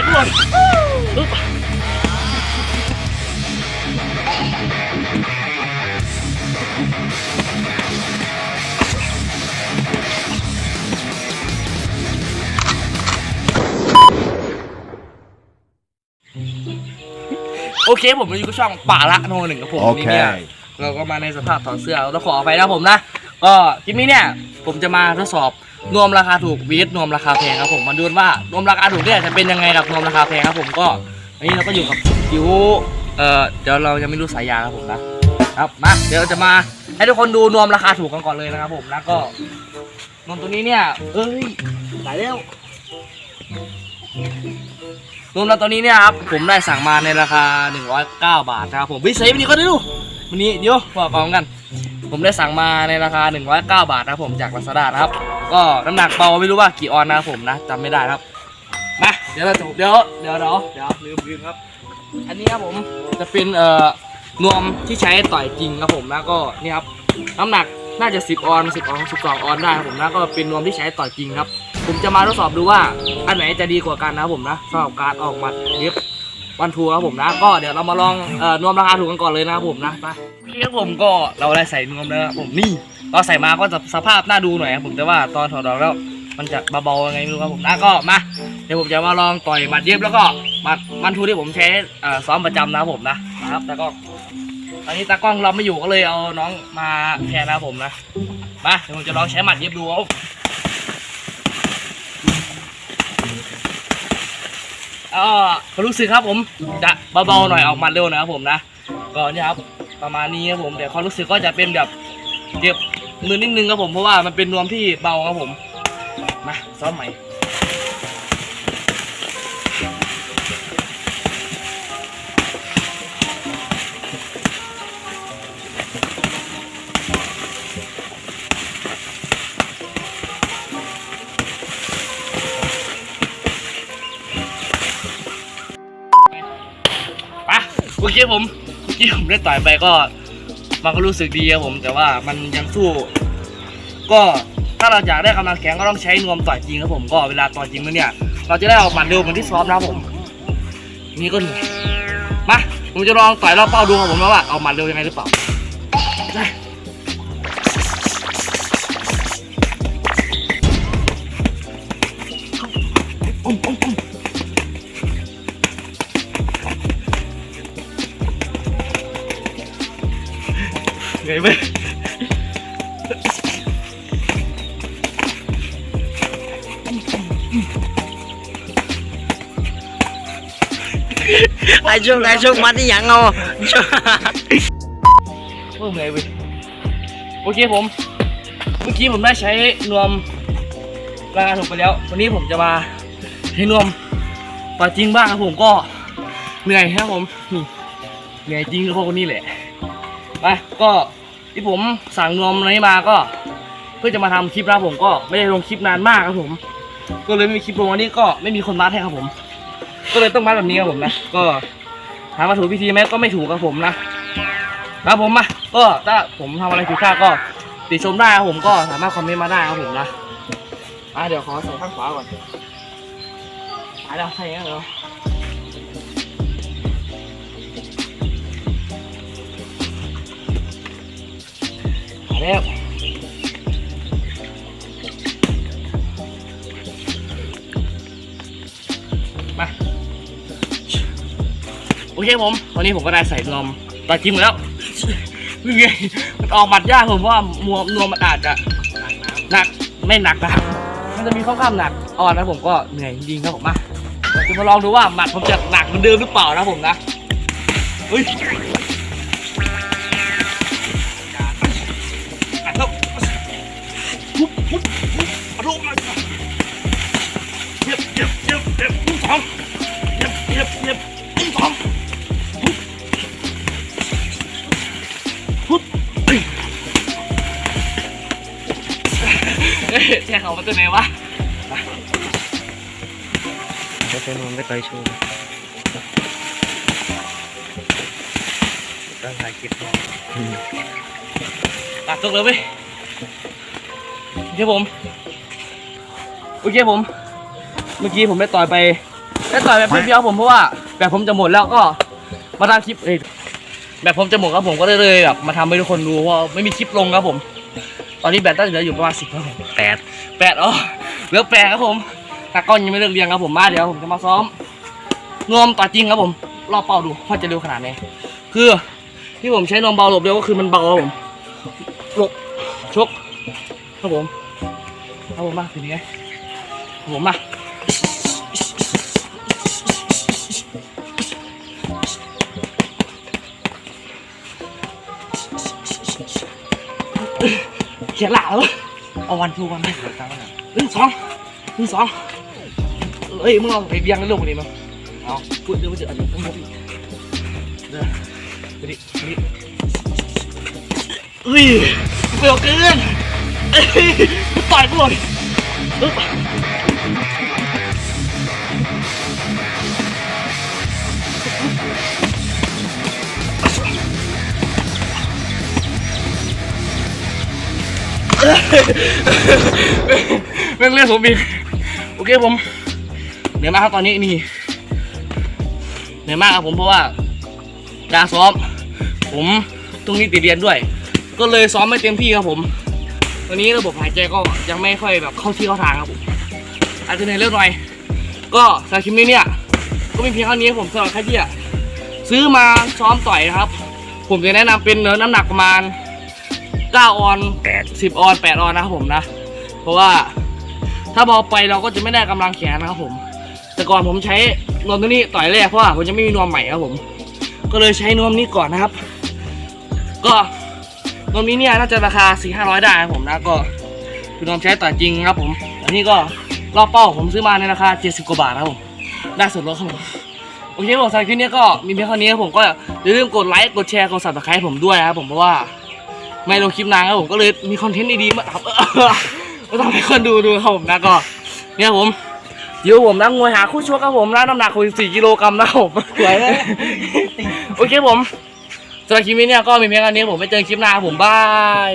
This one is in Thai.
กทุกคนปึ๊บโอเคผมมาอยู่กับช่องป่าละโนหนึ่งกับผมวันนี้เนี่ยเราก็มาในสภาพถอดเสื้อต้องขออภัยนะผมนะ ก็คลิปนี้เนี่ย ผมจะมาทดสอบ นวมราคาถูกวีดนวมราคาแพงครับผมมาดูนว่านวมราคาถูกเนี่ยจะเป็นยังไงกับนวมราคาแพงครับผมก็วันนี้เราก็อยู่กับจิวเอ่อเดี๋ยวเรายังไม่รู้สายยางครับผมนะครับมาเดี๋ยวจะมาให้ทุกคนดูนวมราคาถูกกันก่อนเลยนะครับผมนะก็นวมตัวนี้เนี่ยเอ้ยตายแล้วนวมเราตัวนี้เนี่ยครับผมได้สั่งมาในราคา 109 บาทนะครับผมวิเศษวันนี้ก็ได้ดูวันนี้เดี๋ยวบอกกองกัน ผมได้สั่งมาในราคา 109 บาทนะครับผมจาก Lazada นะครับ ก็น้ำหนักเบาไม่รู้ว่ากี่ออนนะครับผมนะจำไม่ได้นะครับมาเดี๋ยวเราจะเดี๋ยวเดี๋ยวเดี๋ยวเดี๋ยวลืมลืมครับ อันนี้ครับผมจะเป็นเอ่อนวมที่ใช้ต่อยจริงครับผมนะก็นี่ครับน้ำหนักน่าจะ 10 ออน 10 ออน 12 ออนได้ครับผมนะก็เป็นนวมที่ใช้ต่อยจริงครับ ผมจะมาทดสอบดูว่าอันไหนจะดีกว่ากันนะครับผมนะสำหรับการออกมัดเย็บวันทัวร์ครับผมนะ ก็เดี๋ยวเรามาลองเอ่อนวมราคาถูกกันก่อนเลยนะครับผมนะไป นี่ครับผมก็เราได้ใส่นวมแล้วนะครับผมนี่เราใส่มาก็จะสภาพน่าดูหน่อยครับผมแต่ว่าตอนถอดออกแล้วมันจะเบาๆยังไงไม่รู้ครับผมนะก็มาเดี๋ยวผมจะมาลองต่อยหมัดเย็บแล้วก็หมัดวันทัวร์ที่ผมใช้ซ้อมประจำนะครับผมนะนะครับแต่ก็ตอนนี้ตากล้องเราไม่อยู่ก็เลยเอาน้องมาแทนนะครับผมนะมาเดี๋ยวผมจะลองใช้หมัดเย็บดูครับก็ความรู้สึกครับผมจะเบาๆหน่อยออกมาเร็วนะครับผมนะก็เนี่ยครับ ประมาณนี้ครับผมแต่ความรู้สึกก็จะเป็นแบบเจ็บมือนิดนึงครับผมเพราะว่ามันเป็นนวมที่เบาครับผมมาซ้อมใหม่โอเคผม ที่ผมได้ต่อยไปก็มันก็รู้สึกดีครับผม แต่ว่ามันยังสู้ ก็ถ้าเราอยากได้กำลังแข็งก็ต้องใช้นวมต่อยจริงครับผมก็เวลาต่อยจริงแล้วเนี่ย เราจะได้ออกหมัดเร็วเหมือนที่ซ้อมนะครับผม นี่ก็เหนื่อยมาผมจะลองต่อยรอบเป้าดูครับผมว่าออกหมัดเร็วยังไงหรือเปล่า เหนื่อยไหมไอ้ช่วงไอ้ช่วงมัดนี่ยังเอาช่วงเพิ่มเลยเว้ยโอเคผม เมื่อกี้ผมได้ใช้นวมราคาถูกไปแล้ว วันนี้ผมจะมาใช้นวมปลาจริงบ้างครับผมก็เหนื่อยครับผมนี่เหนื่อยจริงคือคนนี้แหละไปก็ ที่ผมสั่งนวมนี้มาก็ เพื่อจะมาทำคลิปนะผมก็ไม่ได้ลงคลิปนานมากครับผม ก็เลยไม่มีคลิปลงวันนี้ก็ไม่มีคนมัดให้ครับผม ก็เลยต้องมัดแบบนี้ครับผมนะก็ถามว่าถูกพิธีไหมก็ไม่ถูกครับผมนะครับผมมาก็ถ้าผมทำอะไรผิดพลาดก็ติชมได้ครับผมก็สามารถคอมเมนต์มาได้ครับผมนะอะเดี๋ยวขอใส่ข้างขวาก่อนอะเดี๋ยวใส่อย่างนี้เหรอ อะเร็วมาโอเคผมวันนี้ผมก็ได้ใส่นมตาจิ้มแล้วนี่ไงมันออกหมัดยากผมเพราะว่ามัวนวมมันอาจจะหนักไม่หนักนะมันจะมีข้อข้ามหนักอ่อนนะผมก็เหนื่อยจริงครับผมมาเราจะมาลองดูว่าหมัดผมจะหนักเหมือนเดิมหรือเปล่านะผมนะเฮ้ย แช่เขามาตัวไหนวะจะเป็นมันไม่ต่อยโชว์ต้องถ่ายคลิปตัดตกเลยเว้ยโอเคผมโอเคผม เมื่อกี้ผมได้ต่อยไปได้ต่อยแบบเพียวๆครับผมเพราะว่าแบบผมจะหมดแล้วก็มาทำคลิปเอ้ยแบบผมจะหมดครับผมก็เลยแบบมาทำให้ทุกคนดูเพราะว่าไม่มีคลิปลงครับผม ตอนนี้แบตตั้งเหลืออยู่ประมาณสิบครับผมแปดแปดอ๋อเหลือแปดครับผมตากล้องยังไม่เลิกเรียงครับผมมาเดี๋ยวผมจะมาซ้อมนวมต่อจริงครับผมรอบเป้าดูว่าจะเร็วขนาดไหนคือที่ผมใช้นวมเบาหลบเร็วก็คือมันเบาครับผมหลบชกครับผมครับผมมาทีนี้ครับผมมาเขียนหล่าแล้วเอาวันทูวันไม่เหลือตังค์แล้วหนึ่งสองหนึ่งสองเอ้ยมึงเอาไอ้เบียงในลูกคนนี้มั้งเอาพูดเดี๋ยวมันจะอันนี้ต้องพูดอีกเดี๋ยวไปดิไปดิเฮ้ยเปรี้ยวเกินเฮ้ยต่อยกูเลย แม่งเรียกผมอีกโอเคผมเหนื่อยมากครับตอนนี้นี่เหนื่อยมากครับผมเพราะว่าการซ้อม ผมตรงนี้ติดเรียนด้วย ก็เลยซ้อมไม่เต็มที่ครับผมตอนนี้ระบบหายใจก็ยังไม่ค่อยแบบเข้าที่เข้าทางครับผมอาจจะเหนื่อยเล็กน่อย ก็สำหรับคลิปนี้เนี่ยก็มีเพียงเท่านี้ผมสำหรับใครที่อยากซื้อมาซ้อมต่อยนะครับ ผมจะแนะนำเป็นเนื้อน้ำหนักประมาณ 9ออนแปด10ออน8ออนนะครับผมนะ เพราะว่าถ้าเบาไปเราก็จะไม่ได้กำลังแขนนะครับผม แต่ก่อนผมใช้นวมตัวนี้ต่อยแรกเพราะว่าผมจะไม่มีนวมใหม่ครับผม ก็เลยใช้นวมนี้ก่อนนะครับ ก็นวมนี้เนี่ยน่าจะราคา4 5 0 0ได้ครับผมนะก็คือนวมใช้ต่อยจริงครับผมอันนี้ก็รอบเป้าผมซื้อมาในราคา 70 กว่าบาทครับผมได้ส่วนลดครับผมโอเคผมสำหรับคลิปนี้ก็มีเพียงเท่านี้ครับผมก็อย่าลืมกดไลค์กดแชร์กด subscribe ผมด้วยนะครับผมเพราะว่า ไม่ลงคลิปนานครับผมก็เลยมีคอนเทนต์ดีๆมาครับก็ต้องให้คนดูดูครับผมนะก็ เนี่ยผมเดี๋ยวผมนักมวยหาคู่ชกครับผมนะน้ำหนัก64กิโลกรัมนะครับผมสวยเลยโอเคผมสำหรับคลิปนี้เนี่ยก็มีเพียงเท่านี้ผมไปเจอคลิปหน้าครับผมบาย